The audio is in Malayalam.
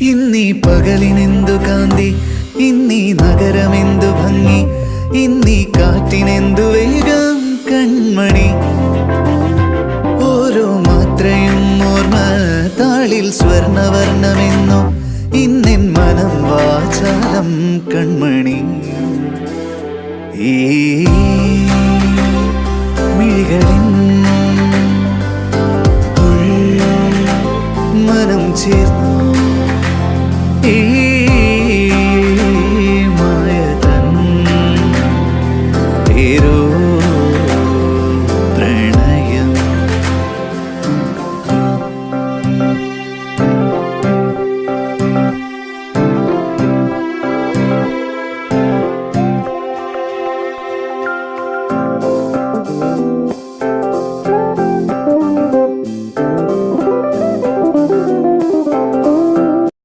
ഇന്നീ പകലിനെന്തു കാന്തി? ഇന്നീ നഗരമെന്തു ഭംഗി? ഇന്നീ കാറ്റിനെന്തു വേഗം കൺമണി? ഓരോ മാത്രയും ഓർമ്മ താളിൽ സ്വർണവർണമെന്നു ഇന്നെൻ മനം വാചാലം കൺമണി. ഈ മിഴികളിൻ മനം ചേർന്നു guerreiro